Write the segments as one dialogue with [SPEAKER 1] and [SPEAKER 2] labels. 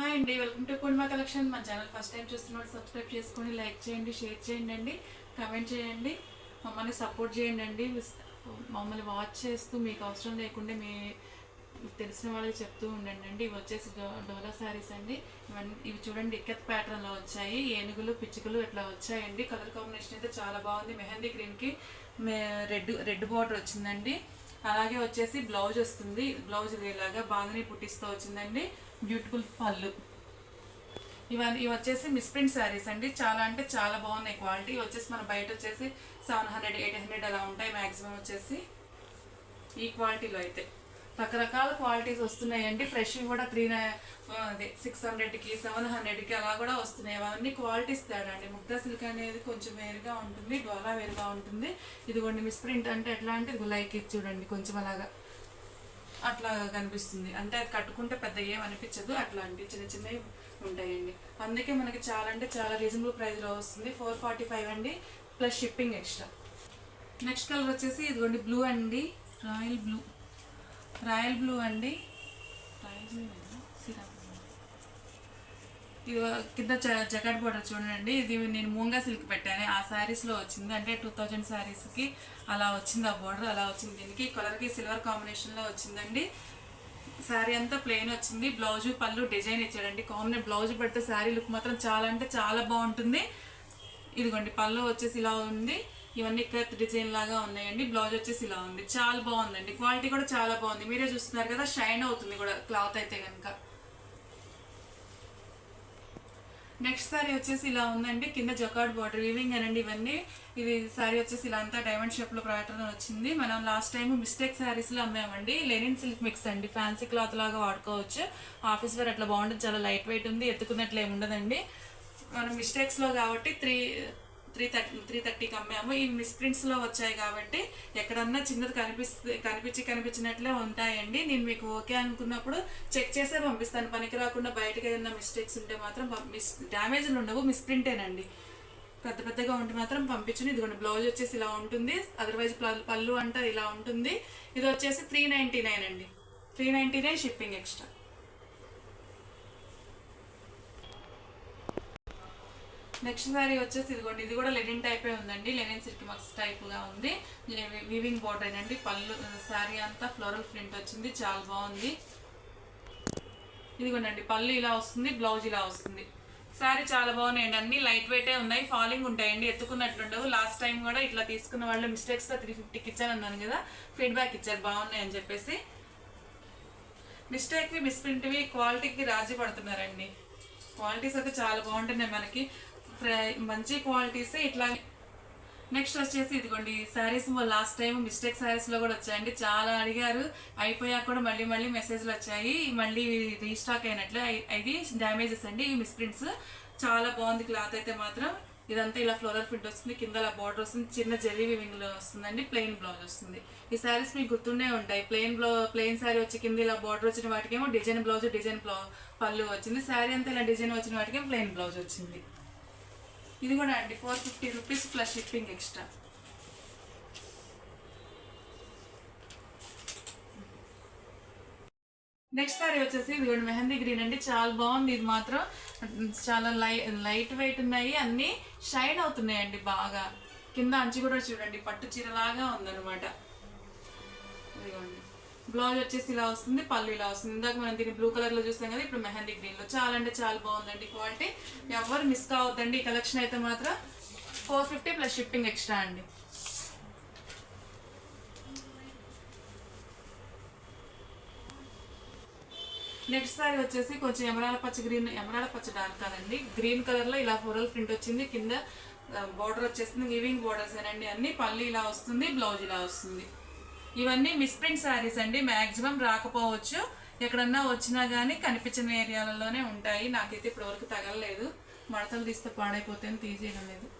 [SPEAKER 1] Hi అండి welcome to Purnima collection. మన channel first time చూస్తున్నవాడు సబ్స్క్రైబ్ చేసుకొని లైక్ చేయండి షేర్ చేయండి అండి కమెంట్ చేయండి మమ్మల్ని సపోర్ట్ చేయండి అండి మమ్మల్ని వాచ్ చేస్తూ మీకు అవసరం లేకుండా మీ మీకు తెలిసిన వాళ్ళకి చెప్తూ ఉండండి అండి ఇవి వచ్చేసి డో డోలా శారీస్ అండి. ఇవన్నీ ఇవి చూడండి ఇక్కత్ ప్యాటర్న్లో వచ్చాయి. ఏనుగులు పిచ్చుకలు ఇట్లా వచ్చాయండి. కలర్ కాంబినేషన్ అయితే చాలా బాగుంది. మెహందీ గ్రీన్కి మే రెడ్ రెడ్ బార్డర్ వచ్చిందండి. అలాగే వచ్చేసి బ్లౌజ్ వస్తుంది. బ్లౌజ్ ఇలాగా బాగానే పుట్టిస్తూ వచ్చిందండి. బ్యూటిఫుల్ పళ్ళు. ఇవన్నీ ఇవి వచ్చేసి మిస్ప్రింట్ శారీస్ అండి. చాలా అంటే చాలా బాగున్నాయి క్వాలిటీ. వచ్చేసి మన బయట వచ్చేసి సెవెన్ హండ్రెడ్ ఎయిట్ హండ్రెడ్ అలా ఉంటాయి మ్యాక్సిమం వచ్చేసి. ఈ క్వాలిటీలో అయితే. రకరకాల క్వాలిటీస్ వస్తున్నాయండి. ఫ్రెష్ కూడా త్రీ అదే సిక్స్ హండ్రెడ్కి సెవెన్ హండ్రెడ్కి అలా కూడా వస్తున్నాయి. అవన్నీ క్వాలిటీస్ తేడా అండి ముగ్ధా సిల్క్ అనేది కొంచెం వేరుగా ఉంటుంది డోలా వేరుగా ఉంటుంది. ఇదిగోండి మిస్ప్రింట్ అంటే ఎట్లా అంటే ఇది లైక్ ఇది చూడండి కొంచెం అలాగా. అట్లా కనిపిస్తుంది. అంటే అది కట్టుకుంటే పెద్ద ఏం అనిపించదు. అట్లాంటి చిన్న చిన్నవి ఉంటాయండి. అందుకే మనకి చాలా అంటే చాలా రీజనబుల్ ప్రైస్లో వస్తుంది. ఫోర్ ఫార్టీ ఫైవ్ అండి plus shipping extra next colour వచ్చేసి ఇదిగోండి బ్లూ అండి. రాయల్ బ్లూ రాయల్ బ్లూ అండి. రాయల్ బ్లూ సిరా కింద జ- జకాట్ బోర్డర్ చూడండి. ఇది నేను మూంగా సిల్క్ పెట్టాను. ఆ శారీస్లో వచ్చింది. అంటే టూ థౌజండ్ శారీస్కి అలా వచ్చింది ఆ బోర్డర్ అలా వచ్చింది. దీనికి కలర్కి సిల్వర్ కాంబినేషన్లో వచ్చిందండి. శారీ అంతా ప్లెయిన్ వచ్చింది. బ్లౌజ్ పళ్ళు డిజైన్ ఇచ్చాడండి. కాంబినేట్ బ్లౌజ్ పెడితే శారీ లుక్ మాత్రం చాలా అంటే చాలా బాగుంటుంది. ఇదిగోండి పళ్ళు వచ్చేసి ఇలా ఉంది. ఇవన్నీ కత్ డిజైన్ లాగా ఉన్నాయండి. బ్లౌజ్ వచ్చేసి ఇలా ఉంది. చాలా బాగుందండి. క్వాలిటీ కూడా చాలా బాగుంది. మీరే చూస్తున్నారు కదా షైన్ అవుతుంది కూడా. క్లాత్ అయితే కనుక నెక్స్ట్ సారీ వచ్చేసి ఇలా ఉందండి. కింద జకాడ్ బార్డర్ వీవింగ్ అనండి ఇవన్నీ. ఇది సారీ వచ్చేసి ఇలా అంతా డైమండ్ షేప్లో ప్యాటర్న్ వచ్చింది. మనం లాస్ట్ టైం మిస్టేక్ సారీస్లో అమ్మామండి. లెనిన్ సిల్క్ మిక్స్ అండి. ఫ్యాన్సీ క్లాత్ లాగా వాడుకోవచ్చు. ఆఫీస్ వేర్ అట్లా బాగుంటుంది. చాలా లైట్ వెయిట్ ఉంది. ఎత్తుకున్నట్లు ఏమి ఉండదండి. మనం మిస్టేక్స్లో కాబట్టి త్రీ త్రీ థర్టీ త్రీ థర్టీకి అమ్మాము. ఈ మిస్ప్రింట్స్లో వచ్చాయి కాబట్టి ఎక్కడన్నా చిన్నది కనిపిస్తే కనిపించి కనిపించినట్లే ఉంటాయండి. నేను మీకు ఓకే అనుకున్నప్పుడు చెక్ చేసే పంపిస్తాను. పనికి రాకుండా బయటకి ఏదైనా మిస్టేక్స్ ఉంటే మాత్రం మిస్ డ్యామేజ్లు ఉండవు. మిస్ప్రింటేనండి పెద్ద పెద్దగా ఉంటే మాత్రం పంపించండి ఇదిగోండి బ్లౌజ్ వచ్చేసి ఇలా ఉంటుంది. అదర్వైజ్ పళ్ళు అంటే ఇలా ఉంటుంది. ఇది వచ్చేసి త్రీ నైంటీ నైన్ అండి. Three ninety nine shipping extra next sari వచ్చేసి ఇదిగోండి ఇది కూడా లెనిన్ టైపే ఉందండి. లెనిన్ సిల్క్ మక్స్ టైప్గా ఉంది. వివింగ్ బోర్డర్ అండి పళ్ళు సారీ అంతా ఫ్లోరల్ ప్రింట్ వచ్చింది. చాలా బాగుంది. ఇదిగోండి పళ్ళు ఇలా వస్తుంది బ్లౌజ్ ఇలా వస్తుంది. శారీ చాలా బాగున్నాయండి. అన్ని లైట్ వెయిటే ఉన్నాయి. ఫాలింగ్ ఉంటాయండి. ఎత్తుకున్నట్లుండవు. లాస్ట్ టైం కూడా ఇట్లా తీసుకున్న వాళ్ళు మిస్టేక్స్ త్రీ ఫిఫ్టీకి ఇచ్చాను అన్నాను కదా. ఫీడ్బ్యాక్ ఇచ్చారు. బాగున్నాయి అని చెప్పేసి. మిస్టేక్వి మిస్ప్రింట్వి క్వాలిటీకి రాజీ పడుతున్నారండి. క్వాలిటీస్ అయితే చాలా బాగుంటున్నాయి మనకి. మంచి క్వాలిటీస్ ఇట్లా నెక్స్ట్ వచ్చేసి ఇదిగోండి శారీస్ లాస్ట్ టైం మిస్టేక్ శారీస్లో కూడా వచ్చాయండి. చాలా అడిగారు. అయిపోయాక కూడా మళ్ళీ మళ్ళీ మెసేజ్లు వచ్చాయి. మళ్ళీ రీస్టాక్ అయినట్లు ఇది డ్యామేజెస్ అండి ఈ మిస్ప్రింట్స్ చాలా బాగుంది క్లాత్ అయితే మాత్రం. ఇదంతా ఇలా ఫ్లోరల్ ప్రింట్ వస్తుంది. కింద అలా బార్డర్ వస్తుంది. చిన్న జెరీ వివింగ్లో వస్తుందండి. ప్లెయిన్ బ్లౌజ్ వస్తుంది. ఈ శారీస్ మీకు గుర్తుండే ఉంటాయి. ప్లెయిన్ బ్లౌ ప్లెయిన్ శారీ వచ్చి కింద ఇలా బార్డర్ వచ్చిన వాటికేమో డిజైన్ బ్లౌజ్ డిజైన్ బ్లౌ పళ్ళు వచ్చింది. శారీ అంతా ఇలా డిజైన్ వచ్చిన వాటికేమో ప్లెయిన్ బ్లౌజ్ వచ్చింది. ఇది కూడా అండి four fifty rupees plus shipping extra next sari వచ్చేసి ఇది కూడా మెహందీ గ్రీన్ అండి. చాలా బాగుంది ఇది మాత్రం. చాలా లై లైట్ వెయిట్ ఉన్నాయి. అన్ని షైన్ అవుతున్నాయండి బాగా. కింద అంచు కూడా చూడండి పట్టు చీరలాగా ఉందన్నమాట. ఇదిగోండి. బ్లౌజ్ వచ్చేసి ఇలా వస్తుంది పళ్ళు ఇలా వస్తుంది. ఇందాక మనం దీన్ని బ్లూ కలర్లో చూస్తాం కదా ఇప్పుడు మెహందీ గ్రీన్లో. చాలా అంటే చాలా బాగుందండి క్వాలిటీ ఎవరు మిస్ కావద్దండి ఈ కలెక్షన్ అయితే మాత్రం. Four fifty plus shipping extra అండి. నెక్స్ట్ సారీ వచ్చేసి కొంచెం ఎమరాల పచ్చ గ్రీన్ ఎమరాల పచ్చ డార్క్ కాదండి. గ్రీన్ కలర్లో ఇలా ఫోరల్ ప్రింట్ వచ్చింది. కింద బోర్డర్ వచ్చేసింది. వివింగ్ బోర్డర్స్ అండి అన్ని. పళ్ళు ఇలా వస్తుంది బ్లౌజ్ ఇలా వస్తుంది. ఇవన్నీ మిస్ప్రింట్ శారీస్ అండి. మ్యాక్సిమం రాకపోవచ్చు. ఎక్కడన్నా వచ్చినా కానీ కనిపించిన ఏరియాలలోనే ఉంటాయి. నాకైతే ఇప్పటివరకు తగలలేదు. మడతలు తీస్తే పాడైపోతే తీసేయడం లేదు.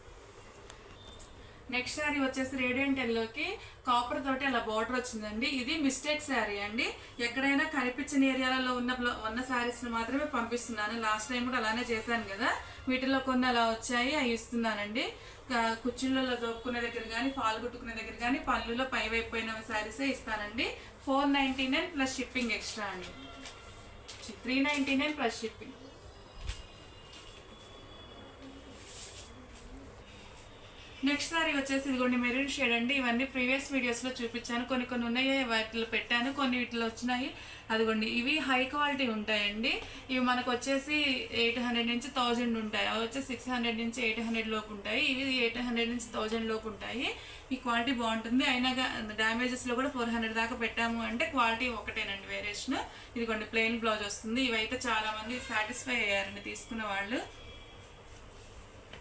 [SPEAKER 1] నెక్స్ట్ శారీ వచ్చేసి రేడియంట్ ఎల్లోకి కాపర్ తోటి అలా బార్డర్ వచ్చిందండి. ఇది మిస్టేక్ శారీ అండి. ఎక్కడైనా కనిపించిన ఏరియాలలో ఉన్న ఉన్న శారీస్ని మాత్రమే పంపిస్తున్నాను. లాస్ట్ టైం కూడా అలానే చేశాను కదా. వీటిలో కొన్ని అలా వచ్చాయి అవి ఇస్తున్నానండి. కుర్చీలలో దోపుకునే దగ్గర కానీ పాలు కుట్టుకునే దగ్గర కానీ పళ్ళులో పై వైపు పోయిన శారీసే ఇస్తానండి. Four ninety nine plus shipping extra అండి. Three ninety nine plus shipping next sari వచ్చేసి ఇదిగోండి మెరూన్ షేడ్ అండి ఇవన్నీ ప్రీవియస్ వీడియోస్లో చూపించాను. కొన్ని కొన్ని ఉన్నాయి వాటిలో పెట్టాను. కొన్ని వీటిలో వచ్చినాయి. అదిగోండి ఇవి హై క్వాలిటీ ఉంటాయండి. ఇవి మనకు వచ్చేసి ఎయిట్ హండ్రెడ్ నుంచి థౌజండ్ ఉంటాయి. అవి వచ్చి సిక్స్ హండ్రెడ్ నుంచి ఎయిట్ హండ్రెడ్ లోపు ఉంటాయి. ఇవి ఎయిట్ హండ్రెడ్ నుంచి థౌజండ్ లోపు ఉంటాయి. ఈ క్వాలిటీ బాగుంటుంది. అయినా డ్యామేజెస్లో కూడా ఫోర్ హండ్రెడ్ దాకా పెట్టాము అంటే క్వాలిటీ ఒకటేనండి వేరియేషన్ ఇదిగోండి ప్లెయిన్ బ్లౌజ్ వస్తుంది. ఇవైతే చాలా మంది సాటిస్ఫై అయ్యారండి తీసుకున్న వాళ్ళు.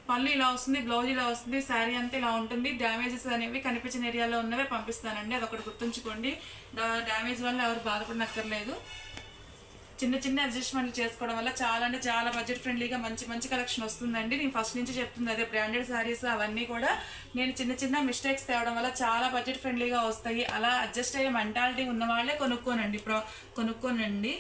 [SPEAKER 1] పళ్ళు ఇలా వస్తుంది బ్లౌజ్ ఇలా వస్తుంది శారీ అంతా ఇలా ఉంటుంది. డ్యామేజెస్ అనేవి కనిపించిన ఏరియాలో ఉన్నవే పంపిస్తానండి. అదొకటి గుర్తుంచుకోండి. డ్యామేజ్ వల్ల ఎవరు బాధపడనక్కర్లేదు. చిన్న చిన్న అడ్జస్ట్మెంట్లు చేసుకోవడం వల్ల చాలా అంటే చాలా బడ్జెట్ ఫ్రెండ్లీగా మంచి మంచి కలెక్షన్ వస్తుందండి. నేను ఫస్ట్ నుంచి చెప్తుంది అదే బ్రాండెడ్ శారీస్ అవన్నీ కూడా. నేను చిన్న చిన్న మిస్టేక్స్ తేవడం వల్ల చాలా బడ్జెట్ ఫ్రెండ్లీగా వస్తాయి. అలా అడ్జస్ట్ అయ్యే మెంటాలిటీ ఉన్న వాళ్ళే కొనుక్కోనండి. ప్రో కొనుక్కోనండి.